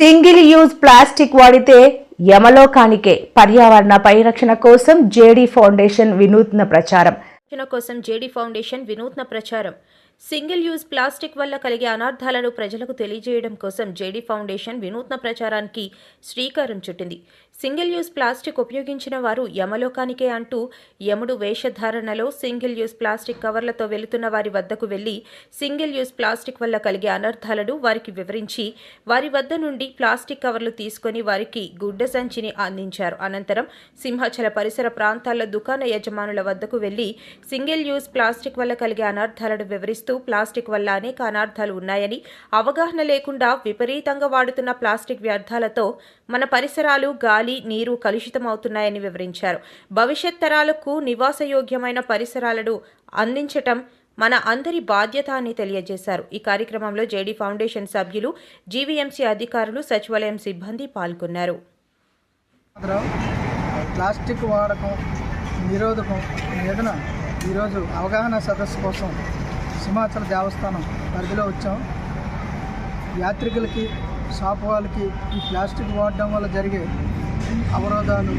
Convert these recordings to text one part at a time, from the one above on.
Single use plastic వాడితే యమలోకానికే. పర్యావరణ పరిరక్షణ కోసం జేడీ ఫౌండేషన్ వినూత్న ప్రచారం. రక్షణ కోసం జేడీ ఫౌండేషన్ వినూత్న ప్రచారం. సింగిల్ యూజ్ ప్లాస్టిక్ వల్ల కలిగే అనార్థాలను ప్రజలకు తెలియజేయడం కోసం జేడీ ఫౌండేషన్ వినూత్న ప్రచారానికి శ్రీకారం చుట్టింది. సింగిల్ యూజ్ ప్లాస్టిక్ ఉపయోగించిన వారు యమలోకానికే అంటూ యముడు వేషధారణలో సింగిల్ యూజ్ ప్లాస్టిక్ కవర్లతో వెళుతున్న వారి వద్దకు వెళ్ళి సింగిల్ యూజ్ ప్లాస్టిక్ వల్ల కలిగే అనర్థాలను వారికి వివరించి వారి వద్ద నుండి ప్లాస్టిక్ కవర్లు తీసుకొని వారికి గుడ్డ సంచిని అందించారు. అనంతరం సింహాచల పరిసర ప్రాంతాల దుకాణ యజమానుల వద్దకు వెళ్ళి సింగిల్ యూజ్ ప్లాస్టిక్ వల్ల కలిగే అనర్థాలను వివరిస్తూ ప్లాస్టిక్ వల్ల అనేక అనార్థాలు ఉన్నాయని అవగాహన లేకుండా విపరీతంగా వాడుతున్న ప్లాస్టిక్ వ్యర్థాలతో మన పరిసరాలు గాలి నీరు కలుషితమవుతున్నాయని వివరించారు. భవిష్యత్ తరాలకు నివాసయోగ్యమైన పరిసరాలను అందించటం మన అందరి బాధ్యత అని తెలియజేశారు. ఈ కార్యక్రమంలో జేడీ ఫౌండేషన్ సభ్యులు జీవీఎంసీ అధికారులు సచివాలయం సిబ్బంది పాల్గొన్నారు. ప్లాస్టిక్ వాడకం నిరోధకం మీదన ఈరోజు అవగాహన సదస్సు కోసం సింహాచల దేవస్థానం పరిధిలో వచ్చాం. యాత్రికులకి షాప్ వాళ్ళకి ఈ ప్లాస్టిక్ వాడడం వల్ల జరిగే అవరోధాలు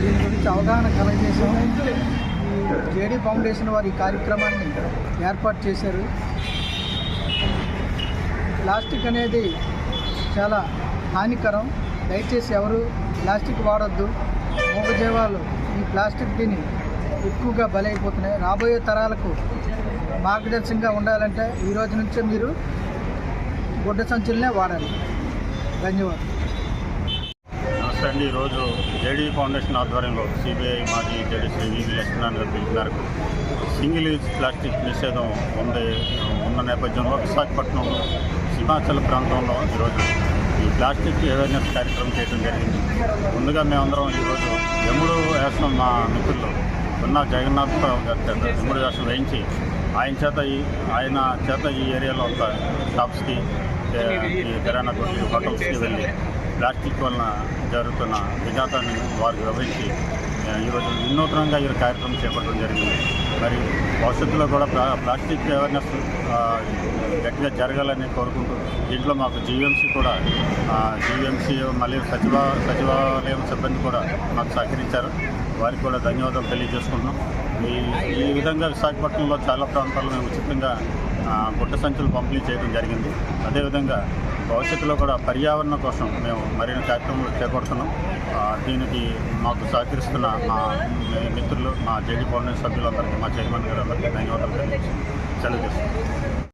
దీని గురించి అవగాహన కలగజేసాం ఈ జేడీ ఫౌండేషన్ వారి కార్యక్రమాన్ని ఏర్పాటు చేశారు. ప్లాస్టిక్ అనేది చాలా హానికరం. దయచేసి ఎవరు ప్లాస్టిక్ వాడొద్దు. మూగజీవాలు ఈ ప్లాస్టిక్ తిని ఎక్కువగా బలైపోతున్నాయి. రాబోయే తరాలకు మార్గదర్శకంగా ఉండాలంటే ఈ రోజు నుంచే మీరు గుడ్డ సంచులనే వాడాలి. ధన్యవాదాలు. నమస్తే అండి. ఈరోజు జేడీ ఫౌండేషన్ ఆధ్వర్యంలో సిబిఐ మాజీ JD Shri V V Lakshminarayana గారి పిలుపు మేరకు సింగిల్ యూజ్ ప్లాస్టిక్ నిషేధం ఉంది ఉన్న నేపథ్యంలో విశాఖపట్నం సింహాచల ప్రాంతంలో ఈరోజు ఈ ప్లాస్టిక్ అవేర్నెస్ కార్యక్రమం చేయడం జరిగింది. ముందుగా మేమందరం ఈరోజు యముడు వేసిన మా మిత్రులు ఉన్న జగన్నాథ్ గారి చేత యముడు వేషం వేయించి ఆయన చేత ఈ ఆయన చేత ఈ ఏరియాలో ఒక షాప్స్కి కిరాణా కొట్లు హోటల్స్కి వెళ్ళి ప్లాస్టిక్ వలన జరుగుతున్న విఘాతాన్ని వారికి వివరించి ఈరోజు వినూత్నంగా ఈ కార్యక్రమం చేపట్టడం జరిగింది. మరి భవిష్యత్తులో కూడా ప్లా ప్లాస్టిక్ అవేర్నెస్ గట్టిగా జరగాలని కోరుకుంటూ దీంట్లో మాకు జీవీఎంసీ కూడా జీవీఎంసీ మళ్ళీ సచివ సచివాలయం సిబ్బంది కూడా మాకు సహకరించారు. వారికి కూడా ధన్యవాదాలు తెలియజేసుకుంటున్నాం. ఈ ఈ విధంగా విశాఖపట్నంలో చాలా ప్రాంతాల్లో మేము ఉచితంగా ఆ, గుడ్డ సంచులు పంపిణీ చేయడం జరిగింది. అదేవిధంగా భవిష్యత్తులో కూడా పర్యావరణ కోసం మేము మరిన్ని కార్యక్రమాలు చేపడుతున్నాం. దీనికి మాకు సహకరిస్తున్న మా మిత్రులు మా జేడీ ఫౌండేషన్ సభ్యులందరికీ మా చైర్మన్ గారు అందరికీ ధన్యవాదాలు తెలియజేస్తున్నాం. సెలవు చేస్తున్నాం